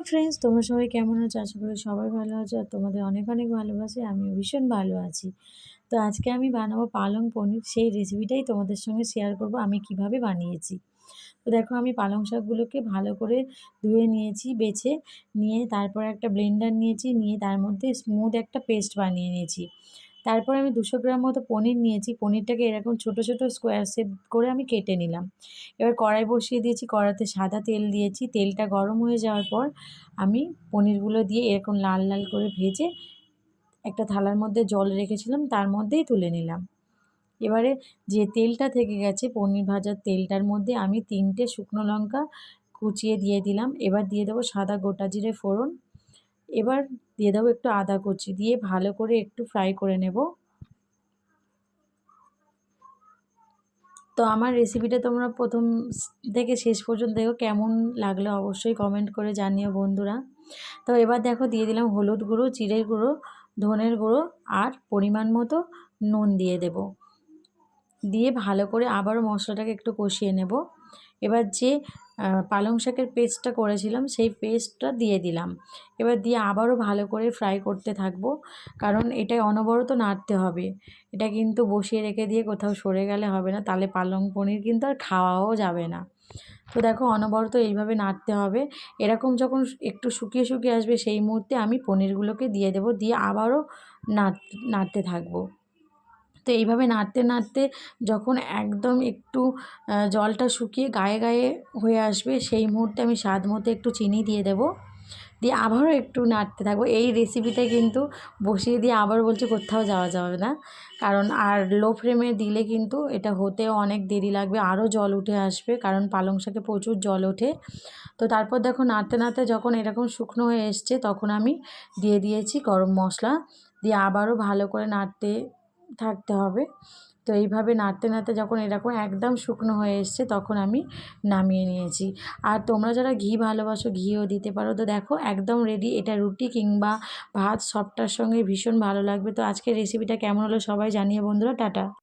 Friends তোমরা সবাই কেমন আছো? আশা করি সবাই ভালো আছো আর তোমাদের অনেক অনেক ভালোবাসি। আমি ভীষণ ভালো আছি। তো আজকে আমি বানাবো পালং পনির। সেই রেসিপিটাই তোমাদের সঙ্গে শেয়ার করব, আমি কীভাবে বানিয়েছি। তো দেখো, আমি পালং শাকগুলোকে ভালো করে ধুয়ে নিয়েছি, বেছে নিয়ে তারপর একটা ব্লেন্ডার নিয়েছি, নিয়ে তার মধ্যে স্মুথ একটা পেস্ট বানিয়ে নিয়েছি। তারপর আমি দুশো গ্রাম মতো পনির নিয়েছি। পনিরটাকে এরকম ছোট ছোট স্কোয়ার শেপ করে আমি কেটে নিলাম। এবার কড়াই বসিয়ে দিয়েছি কড়াতে সাদা তেল দিয়েছি। তেলটা গরম হয়ে যাওয়ার পর আমি পনিরগুলো দিয়ে এরকম লাল লাল করে ভেজে একটা থালার মধ্যে জল রেখেছিলাম, তার মধ্যেই তুলে নিলাম। এবারে যে তেলটা থেকে গেছে, পনির ভাজার তেলটার মধ্যে আমি তিনটে শুকনো লঙ্কা কুচিয়ে দিয়ে দিলাম। এবার দিয়ে দেবো সাদা গোটা জিরে ফোড়ন। এবার দিয়ে দেবো একটু আদা কুচি, দিয়ে ভালো করে একটু ফ্রাই করে নেব। তো আমার রেসিপিটা তোমরা প্রথম থেকে শেষ পর্যন্ত দেখো কেমন লাগল অবশ্যই কমেন্ট করে জানিও বন্ধুরা। তো এবার দেখো দিয়ে দিলাম হলুদ গুঁড়ো, জিরের গুঁড়ো, ধনের গুঁড়ো আর পরিমাণ মতো নুন দিয়ে দেব। দিয়ে ভালো করে আবারও মশলাটাকে একটু কষিয়ে নেব। এবার যে পালং শাকের পেস্টটা করেছিলাম, সেই পেস্টটা দিয়ে দিলাম। এবার দিয়ে আবারও ভালো করে ফ্রাই করতে থাকব, কারণ এটা অনবরত নাড়তে হবে। এটা কিন্তু বসিয়ে রেখে দিয়ে কোথাও সরে গেলে হবে না তাহলে পালং পনির কিন্তু আর খাওয়াও যাবে না। তো দেখো, অনবরত এইভাবে নাড়তে হবে। এরকম যখন একটু শুকিয়ে শুকিয়ে আসবে, সেই মুহূর্তে আমি পনিরগুলোকে দিয়ে দেবো, দিয়ে আবারও নাড়, নাড়তে থাকব। তো এইভাবে নাড়তে নাড়তে যখন একদম একটু জলটা শুকিয়ে গায়ে গায়ে হয়ে আসবে, সেই মুহূর্তে আমি স্বাদ মতো একটু চিনি দিয়ে দেবো। দিয়ে আবারও একটু নাড়তে থাকব। এই রেসিপিটা কিন্তু বসিয়ে দিয়ে আবার বলছে কোথাও যাওয়া যাবে না। কারণ আর লো ফ্লেমে দিলে কিন্তু এটা হতেও অনেক দেরি লাগবে, আরও জল উঠে আসবে, কারণ পালং শাকে প্রচুর জল ওঠে। তো তারপর দেখো নাড়তে নাড়তে যখন এরকম শুকনো হয়ে এসছে তখন আমি দিয়ে দিয়েছি গরম মশলা। দিয়ে আবারও ভালো করে নাড়তে থাকতে হবে। তো এইভাবে নাড়তে নাড়তে যখন এরকম একদম শুকনো হয়ে এসছে তখন আমি নামিয়ে নিয়েছি। আর তোমরা যারা ঘি ভালোবাসো, ঘিও দিতে পারো। তো দেখো একদম রেডি এটা রুটি কিংবা ভাত সবটার সঙ্গে ভীষণ ভালো লাগবে। তো আজকের রেসিপিটা কেমন হলো সবাই জানিয়ে বন্ধুরা। টাটা।